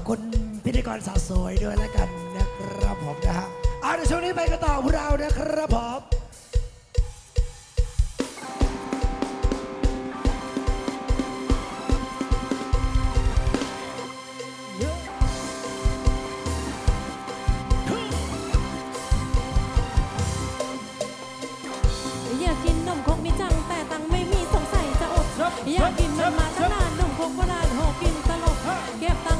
บคุณพิธีกรสาวสวยด้วยแล้วกันนะครับผมนะฮะเอาในช่วงนี้ไปกันต่อพวกเรานะครับผมอยากกินนมคงมีจังแต่ตังไม่มีสงสัยจะอด อยากกินมนมาตั้งนานนมคงโบราณหกกินตลบเก็บตัง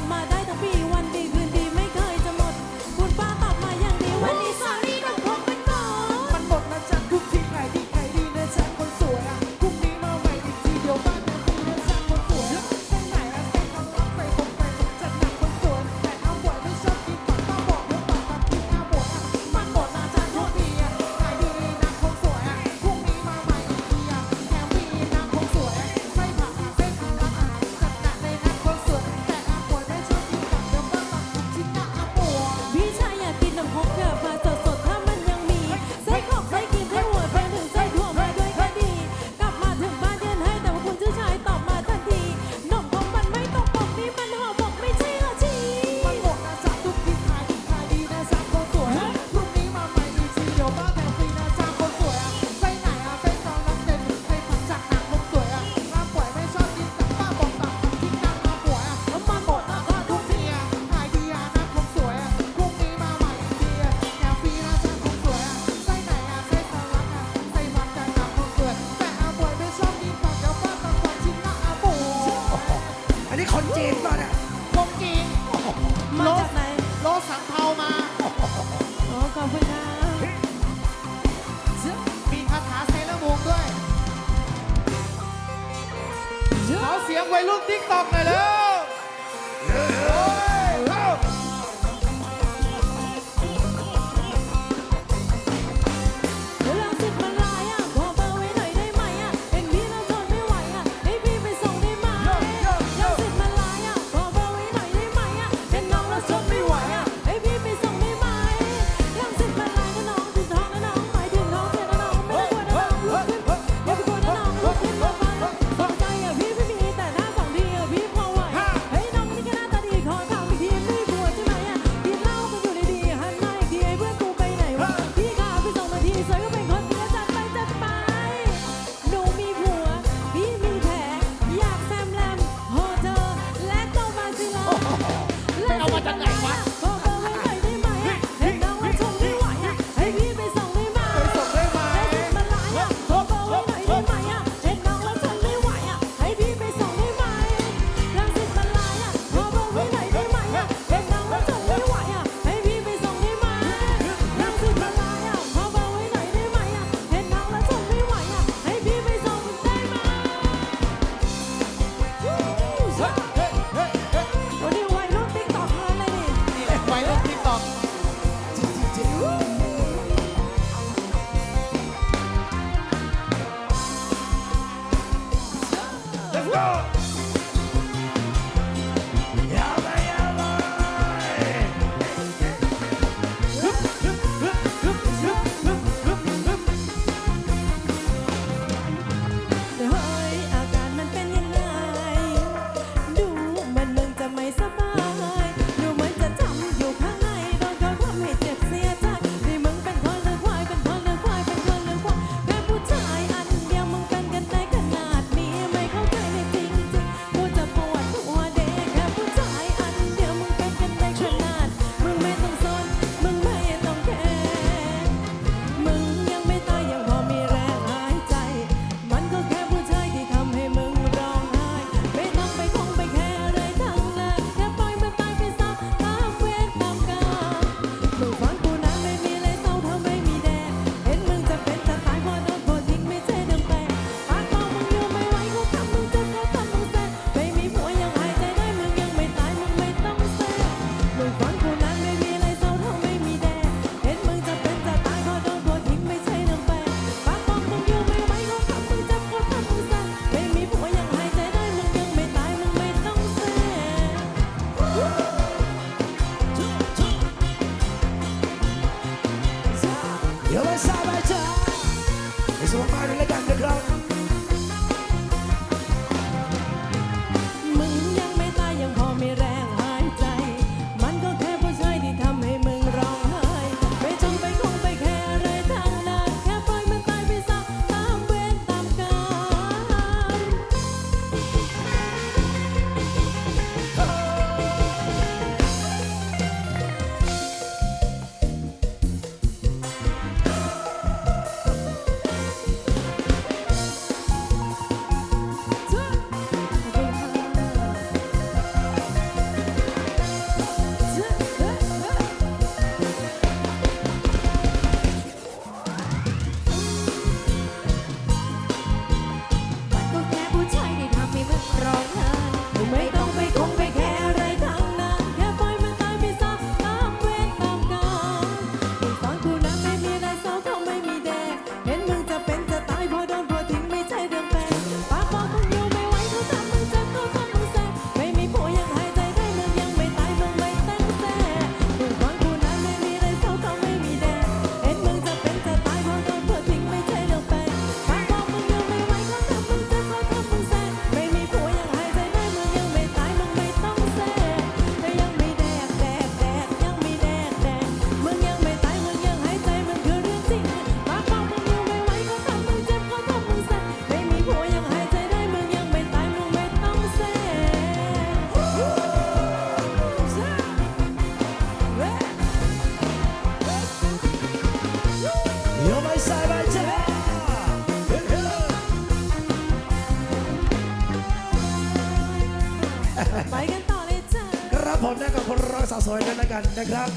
นและกับคนรักสาวสวยด้วยละกันนะครับ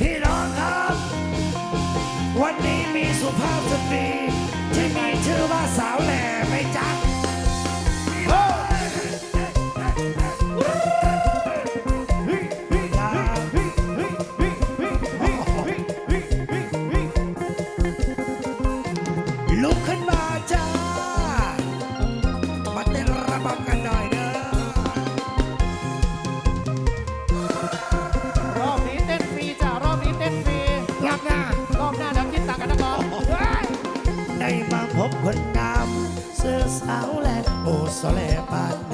พี่น้องครับ วันนี้มีสุภาพสตรีที่มีชื่อว่าสาวแหล่ไม่จ๊ะ à roulette au soleil pas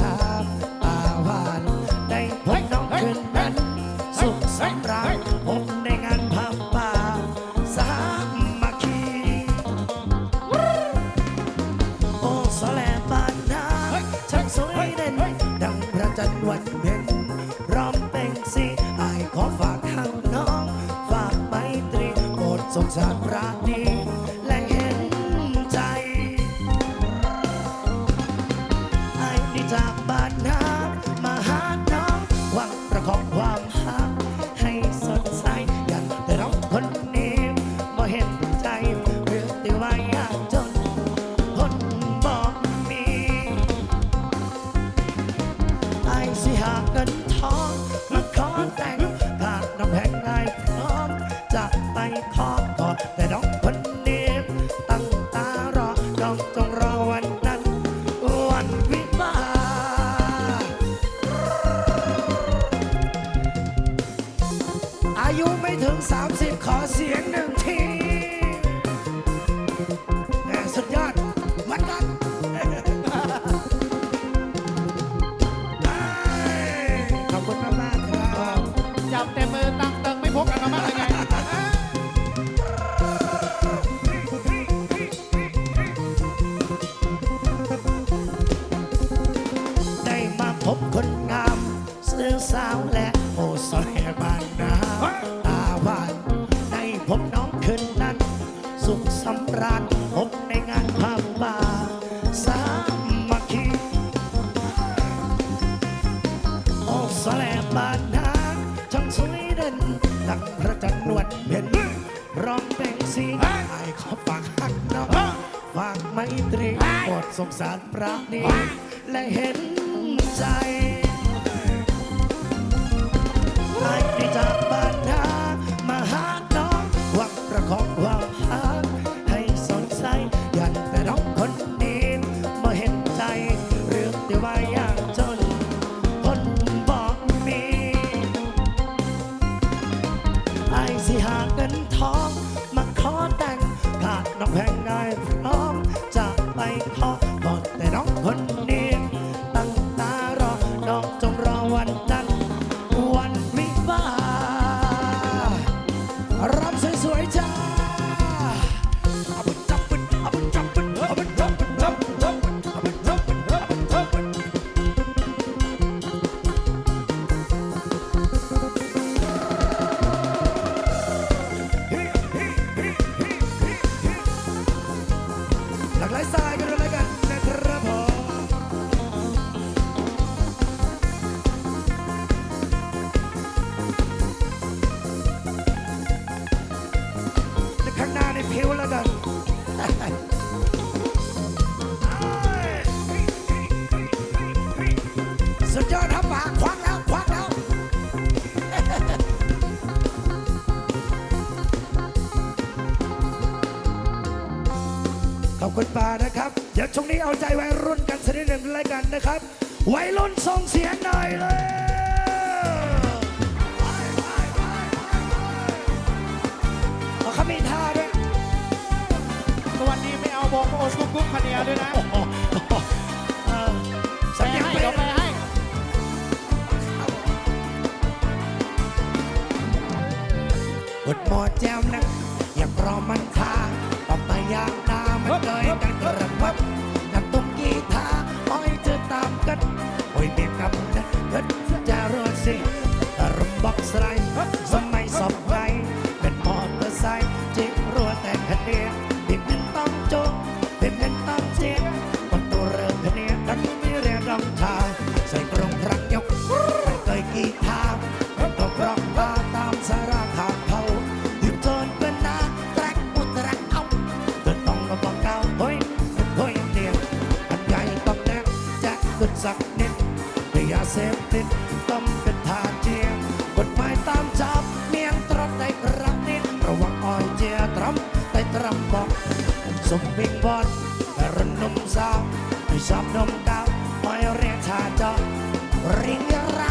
heart. สาวและโอสแหบานนาตาหวานในผมน้องคืนนั้น สุขสำราญผมในงานพาบาสามัคคีโอสแหบานนาช่างสวยเด่นดังพระจันทร์นวลเพ็นร้องเพลงสีไอ้ขอฝากหักน้องฝากไม่ตรีโปรดสงสารพระนี้และเห็นใจ จากบ้านนามาหาน้องหวังประคองวาง ช่วงนี้เอาใจวัยรุ่นกันสักนิดหนึ่งเลยกันนะครับ วัยรุ่นส่งเสียงหน่อยเลยเขามีท่าด้วยสวันนี้ไม่เอาบอกโอสกุ๊กกุ๊กพันเนียด้วยนะสัญญาไปให้ดหมอแจมนะอย่าพรอมันคาต่อไปยางนามันเลยกันกระเบ rambut Sumping bon Renum sao Bisa nungkau Mayorin saja Ring nyerah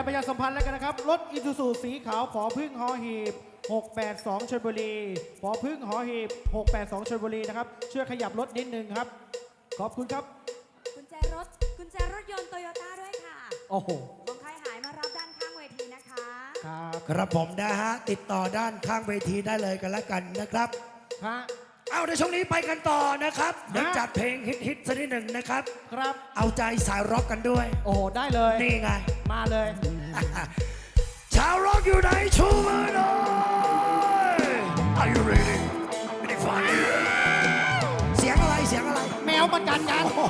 กาประชาสัมพันธ์แล้วกันนะครับ รถอิซูซูสีขาวผอพึ่งหอหีบ 682ชลบุรีผอพึ่งหอหีบ 682ชลบุรีนะครับ ช่วยขยับรถนิดนึงครับ ขอบคุณครับ กุญแจรถกุญแจรถยนต์โตโยต้าด้วยค่ะโอ้โห ของใครหายมารับด้านข้างเวทีนะคะ ครับ ครับผมนะฮะ ติดต่อด้านข้างเวทีได้เลยกันแล้วกันนะครับ ฮะ เอาในช่วงนี้ไปกันต่อนะครับเดี๋ยวจัดเพลงฮิตๆสักนิดหนึ่งนะครับ ครับ เอาใจสายร็อกกันด้วย โอ้โหได้เลย นี่ไง มาเลย ชาวร็อกอยู่ไหนชูมือหน่อย Are you ready? Ready for it? เสียงอะไรเสียงอะไร แมวมันกัดกันอ๋อ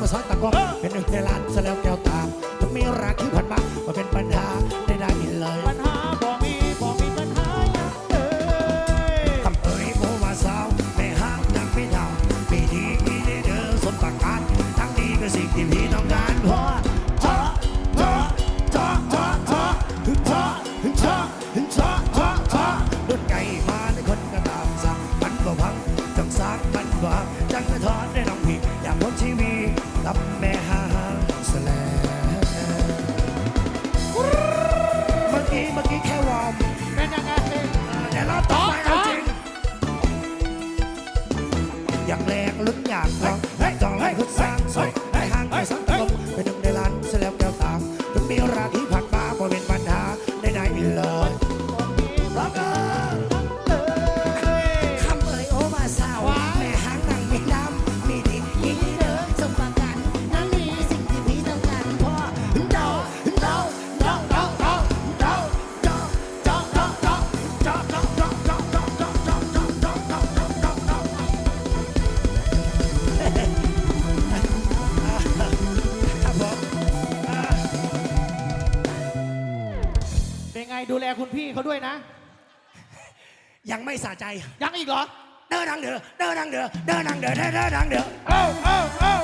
มาซ้อนตะกอกเป็นหนึ่งในล้านซะแล้วแก้วตาต้งมีรักที่ผ่านมามัเป็นปัญหา ยังไม่สะใจ ยังอีกเหรอ เดินดังเดือเดินดังเดือเดินดังเดือเดินดังเดือเอ้าเอ้าเอ้า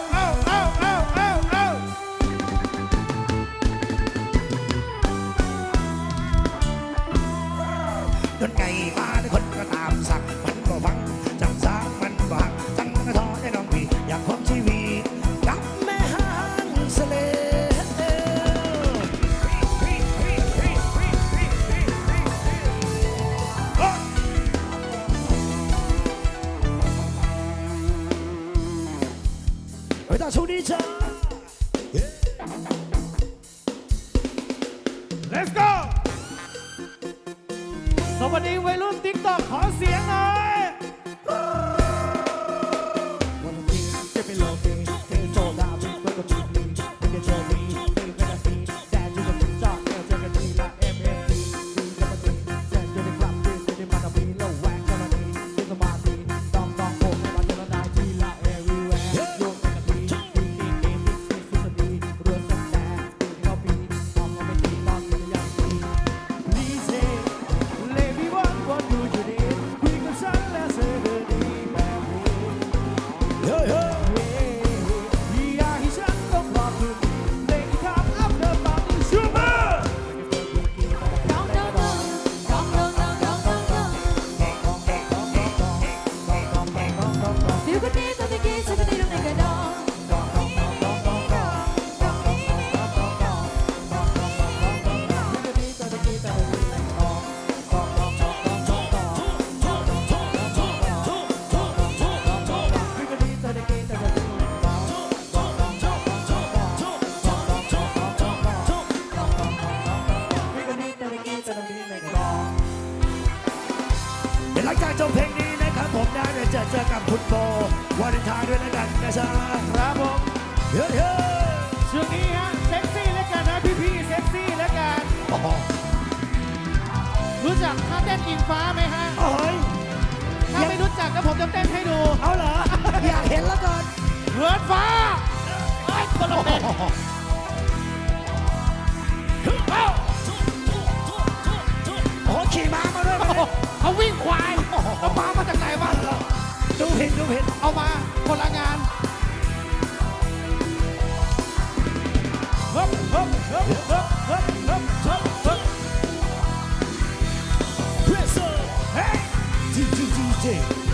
นี้วัยรุ่นติ๊กตอกขอเสียงหน่อย ฟ้าไหมฮะ โอ้ยถ้าไม่รู้จักก็ผมจะเต้นให้ดู เอาเหรอ อยากเห็นแล้วก่อนเหินฟ้าไอ้คนละเป็นโอ้โขี่ม้ามาด้วยมยเขาวิ่งควายเอาม้ามาจากไหนบ้วะดูเห็ดดูเห็ดเอามาพลังงาน day.